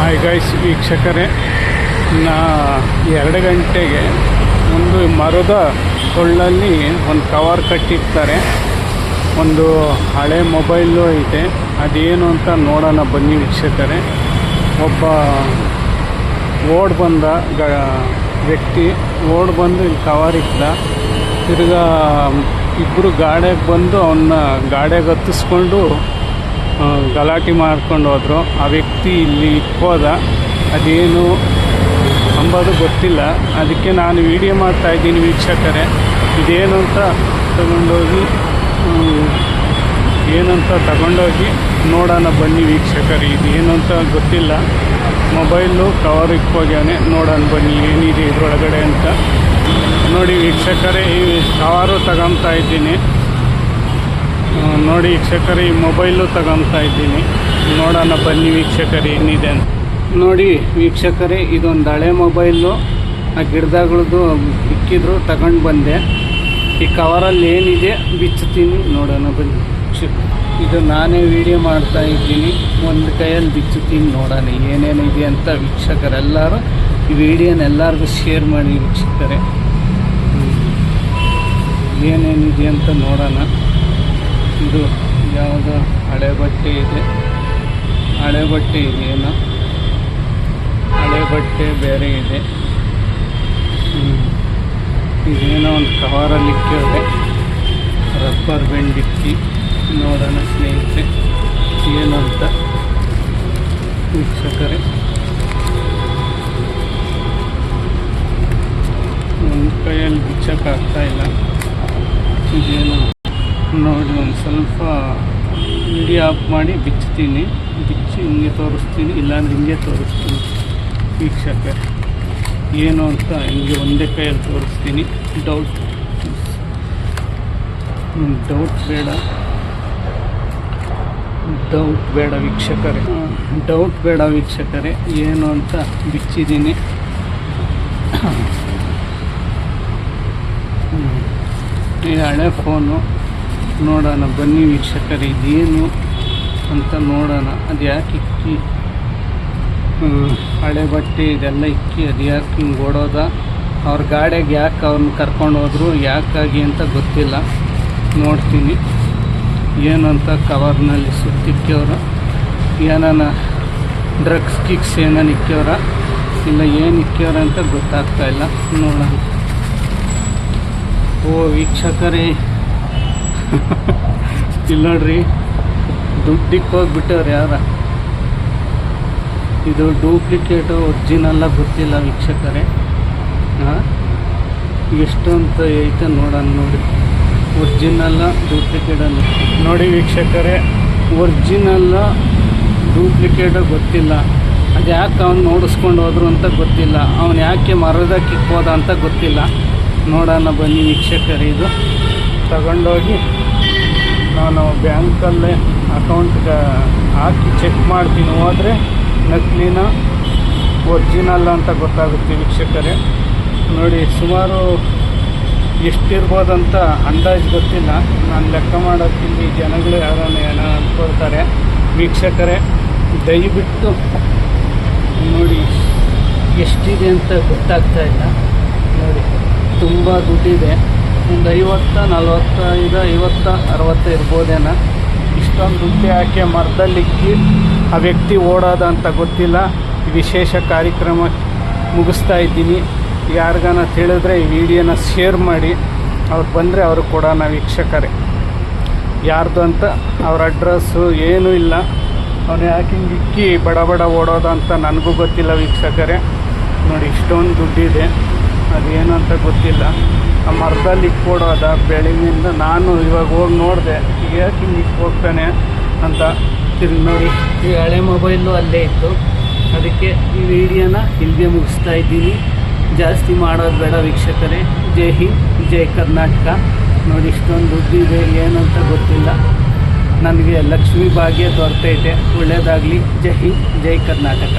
Hi guys ವೀಕ್ಷಕರೇ, ನಾ ಎರಡು ಗಂಟೆಗೆ ಒಂದು ಮರದ ಕೊಳ್ಳಲ್ಲಿ ಒಂದು ಕವರ್ ಕಟ್ಟಿರ್ತಾರೆ. ಒಂದು ಹಳೆ ಮೊಬೈಲು ಐತೆ, ಅದೇನು ಅಂತ ನೋಡೋಣ ಬನ್ನಿ ವೀಕ್ಷಕರೇ. ಒಬ್ಬ ಓಡ್ ಬಂದ ಗ, ವ್ಯಕ್ತಿ ಓಡ್ ಬಂದು ಇಲ್ಲಿ ಕವರ್ ಇಟ್ಟ ತಿರ್ಗಾ ಇಬ್ಬರು ಗಾಡಿಗೆ ಬಂದು ಅವನ್ನ ಗಾಡೆಗೆ ಹತ್ತಿಸ್ಕೊಂಡು ಗಲಾಟೆ ಮಾಡ್ಕೊಂಡು ಹೋದರು. ಆ ವ್ಯಕ್ತಿ ಇಲ್ಲಿ ಹೋದ ಅದೇನು ಅಂಬೋದು ಗೊತ್ತಿಲ್ಲ. ಅದಕ್ಕೆ ನಾನು ವಿಡಿಯೋ ಮಾಡ್ತಾ ಇದ್ದೀನಿ ವೀಕ್ಷಕರೇ. ಇದೇನು ಅಂತ ತಗೊಂಡೋಗಿ ಏನಂತ ತಗೊಂಡೋಗಿ ನೋಡೋಣ ಬನ್ನಿ ವೀಕ್ಷಕರೇ. ಇದೇನು ಅಂತ ಗೊತ್ತಿಲ್ಲ. ಮೊಬೈಲು ಕವರ್ ಇಕ್ಕೋಗ್ಯಾನೆ ನೋಡೋಣ ಬನ್ನಿ ಏನಿದೆ ಇದ್ರೊಳಗಡೆ ಅಂತ. ನೋಡಿ ವೀಕ್ಷಕರೇ, ಈ ಕವರು ತಗೊತಾ ಇದ್ದೀನಿ. ನೋಡಿ ವೀಕ್ಷಕರು ಮೊಬೈಲು ತಗೊತಾ ಇದ್ದೀನಿ. ನೋಡೋಣ ಬನ್ನಿ ವೀಕ್ಷಕರು, ಏನಿದೆ ಅಂತ. ನೋಡಿ ವೀಕ್ಷಕರೇ, ಇದೊಂದು ಹಳೆ ಮೊಬೈಲು. ಆ ಗಿಡದಾಗಳದ್ದು ಇಕ್ಕಿದ್ರು ತಗೊಂಡು ಬಂದೆ. ಈ ಕವರಲ್ಲಿ ಏನಿದೆ ಬಿಚ್ಚುತ್ತೀನಿ. ನೋಡೋಣ ಬನ್ನಿ ಇದು ನಾನೇ ವಿಡಿಯೋ ಮಾಡ್ತಾ ಇದ್ದೀನಿ. ಒಂದು ಕೈಯಲ್ಲಿ ಬಿಚ್ಚುತ್ತೀನಿ. ನೋಡೋಣ ಏನೇನಿದೆ ಅಂತ ವೀಕ್ಷಕರೆಲ್ಲರೂ ಈ ವಿಡಿಯೋನ ಎಲ್ಲರಿಗೂ ಶೇರ್ ಮಾಡಿ ವೀಕ್ಷಕರೇ. ಏನೇನಿದೆ ಅಂತ ನೋಡೋಣ. ಇದು ಯಾವುದೋ ಹಳೆ ಬಟ್ಟೆ ಇದೆ. ಹಳೆ ಬಟ್ಟೆ ಇದೆಯೇನೋ ಹಳೆ ಬಟ್ಟೆ ಬೇರೆ ಇದೆ. ಇದೇನೋ ಒಂದು ಕವರಲ್ಲಿ ಇಕ್ಕಿದೆ ರಬ್ಬರ್ ಬೆಂಡ್ ಇಕ್ಕಿ. ನೋಡೋಣ ಸ್ನೇಹಿತರೆ, ಏನು ಅಂತ. ವೀಕ್ಷಕರೇ. ಒಂದು ಕೈಯಲ್ಲಿ ಬಿಚ್ಚಕ್ಕಾಗ್ತಾ ಇಲ್ಲ. ಇದೇನು ನೋಡಿ ಒಂದು ಸ್ವಲ್ಪ ವಿಡಿಯೋ ಆಫ್ ಮಾಡಿ ಬಿಚ್ಚುತ್ತೀನಿ. ಬಿಚ್ಚಿ ಹಿಂಗೆ ತೋರಿಸ್ತೀನಿ, ಇಲ್ಲಾಂದ್ರೆ ಹಿಂಗೆ ತೋರಿಸ್ತೀನಿ ವೀಕ್ಷಕರೇ. ಏನು ಅಂತ ಹಿಂಗೆ ಒಂದೇ ಕೈಯಲ್ಲಿ ತೋರಿಸ್ತೀನಿ. ಡೌಟ್ ಡೌಟ್ ಬೇಡ. ಡೌಟ್ ಬೇಡ ವೀಕ್ಷಕರೇ. ಡೌಟ್ ಬೇಡ ವೀಕ್ಷಕರೇ. ಏನು ಅಂತ ಬಿಚ್ಚಿದ್ದೀನಿ. ಈ ಹಳೆ ಫೋನು ನೋಡೋಣ, ಬನ್ನಿ ವೀಕ್ಷಕರು, ಇದೇನು ಅಂತ ನೋಡೋಣ. ಅದು ಯಾಕೆ ಇಕ್ಕಿ ಹಳೆ ಬಟ್ಟೆ ಇದೆಲ್ಲ ಇಕ್ಕಿ ಅದು ಯಾಕೆ ಹಿಂಗೆ ಓಡೋದ? ಅವ್ರ ಗಾಡಿಯಾಗ ಯಾಕೆ ಅವ್ರನ್ನ ಕರ್ಕೊಂಡು ಹೋದ್ರು, ಯಾಕಾಗಿ ಅಂತ ಗೊತ್ತಿಲ್ಲ. ನೋಡ್ತೀನಿ. ಏನಂತ ಕವರ್ನಲ್ಲಿ ಸುತ್ತಿಕ್ಕ್ಯವ್ರ ಏನಾನ ಡ್ರಗ್ಸ್, ಕಿಕ್ಸ್ ಏನಾನ ಇಕ್ಕ್ಯವ್ರ ಇಲ್ಲ ಏನು ಇಕ್ಕ್ಯವ್ರ ಅಂತ ಗೊತ್ತಾಗ್ತಾ ಇಲ್ಲ. ನೋಡೋಣ. ಓ, ವೀಕ್ಷಕರೇ ಇಲ್ಲಿ ನೋಡ್ರಿ ದುಡ್ಡಿಗೆ ಹೋಗ್ಬಿಟ್ಟವ್ರು ಯಾರ? ಇದು ಡೂಪ್ಲಿಕೇಟು ಒರಿಜಿನಲ್ಲ ಗೊತ್ತಿಲ್ಲ ವೀಕ್ಷಕರೇ. ಹಾಂ ಎಷ್ಟು ಅಂತ ಐತೆ ನೋಡೋಣ ನೋಡಿ. ಒರಿಜಿನಲ್ಲ ಅಲ್ಲ ನೋಡಿ ವೀಕ್ಷಕರೇ ಒರ್ಜಿನಲ್ಲ ಡೂಪ್ಲಿಕೇಟು ಗೊತ್ತಿಲ್ಲ. ಅದು ಯಾಕೆ ಅವ್ನು ನೋಡಿಸ್ಕೊಂಡು ಹೋದ್ರು ಅಂತ ಗೊತ್ತಿಲ್ಲ. ಅವನು ಯಾಕೆ ಮರದ ಕಿಕ್ಕೋದ ಅಂತ ಗೊತ್ತಿಲ್ಲ. ನೋಡೋಣ ಬನ್ನಿ ವೀಕ್ಷಕರೇ ಇದು. ತಗೊಂಡೋಗಿ. ನಾನು ಬ್ಯಾಂಕಲ್ಲೇ ಅಕೌಂಟ್ಗೆ ಹಾಕಿ ಚೆಕ್ ಮಾಡ್ತೀನಿ ಹೋದರೆ ನಕಲಿನ ಒರಿಜಿನಲ್ ಅಂತ ಗೊತ್ತಾಗುತ್ತೆ ವೀಕ್ಷಕರೇ. ನೋಡಿ, ಸುಮಾರು ಎಷ್ಟಿರ್ಬೋದಂತ ಅಂದಾಜು ಗೊತ್ತಿಲ್ಲ. ನಾನು ಲೆಕ್ಕ ಮಾಡೋಕ್ಕಿಲ್ಲಿ ಜನಗಳು ಯಾರನ್ನು ಏನೋ ಅಂದ್ಕೊಳ್ತಾರೆ. ವೀಕ್ಷಕರೇ, ದಯವಿಟ್ಟು ನೋಡಿ, ಎಷ್ಟಿದೆ ಅಂತ ಗೊತ್ತಾಗ್ತಾ ಇಲ್ಲ. ನೋಡಿ, ತುಂಬ ದುಡ್ಡಿದೆ. ಒಂದು ಐವತ್ತ ನಲ್ವತ್ತೈದು, ಐವತ್ತ, ಅರವತ್ತು ಇರ್ಬೋದೇನೋ? ಇಷ್ಟೊಂದು ದುಡ್ಡು ಯಾಕೆ ಮರದಲ್ಲಿಕ್ಕಿ ಆ ವ್ಯಕ್ತಿ ಓಡೋದ ಅಂತ ಗೊತ್ತಿಲ್ಲ. ವಿಶೇಷ ಕಾರ್ಯಕ್ರಮ ಮುಗಿಸ್ತಾ ಇದ್ದೀನಿ. ಯಾರಿಗಾನ ತಿಳಿದ್ರೆ ಈ ವಿಡಿಯೋನ ಶೇರ್ ಮಾಡಿ. ಅವ್ರು ಬಂದರೆ ಅವರು ಕೂಡ ನಾವು ವೀಕ್ಷಕರೇ. ಯಾರ್ದು ಅಂತ ಅವ್ರ ಅಡ್ರೆಸ್ಸು ಏನೂ ಇಲ್ಲ. ಅವ್ನು ಯಾಕೆ ಹಿಂಗೆ ಇಕ್ಕಿ ಬಡ ಬಡ ಓಡೋದ ಅಂತ ನನಗೂ ಗೊತ್ತಿಲ್ಲ ವೀಕ್ಷಕರೇ. ನೋಡಿ, ಇಷ್ಟೊಂದು ದುಡ್ಡಿದೆ. ಅದೇನು ಅಂತ ಗೊತ್ತಿಲ್ಲ. ಆ ಮರದಲ್ಲಿ ಇಕ್ಕೊಡೋದ ಬೆಳಗಿನಿಂದ ನಾನು ಇವಾಗ ಹೋಗಿ ನೋಡಿದೆ, ಯಾಕೆ ಹಿಂಗೆ ಇಕ್ಕೆ ಹೋಗ್ತಾನೆ ಅಂತ. ತಿರುಗಿ ನೋಡಿ, ಈ ಹಳೆ ಮೊಬೈಲು ಅಲ್ಲೇ ಇತ್ತು. ಅದಕ್ಕೆ ಈ ವಿಡಿಯೋನ ಇಲ್ಲಿಗೆ ಮುಗಿಸ್ತಾ ಇದ್ದೀನಿ. ಜಾಸ್ತಿ ಮಾಡೋದು ಬೇಡ ವೀಕ್ಷಕರೇ. ಜೈ ಹಿಂದ್, ಜೈ ಕರ್ನಾಟಕ. ನೋಡಿ, ಇಷ್ಟೊಂದು ದುಡ್ಡಿದೆ ಏನಂತ ಗೊತ್ತಿಲ್ಲ. ನನಗೆ ಲಕ್ಷ್ಮೀ ಭಾಗ್ಯ ದೊರೆತೈತೆ. ಒಳ್ಳೆಯದಾಗಲಿ ಜೈ ಹಿಂದ್, ಜೈ ಕರ್ನಾಟಕ.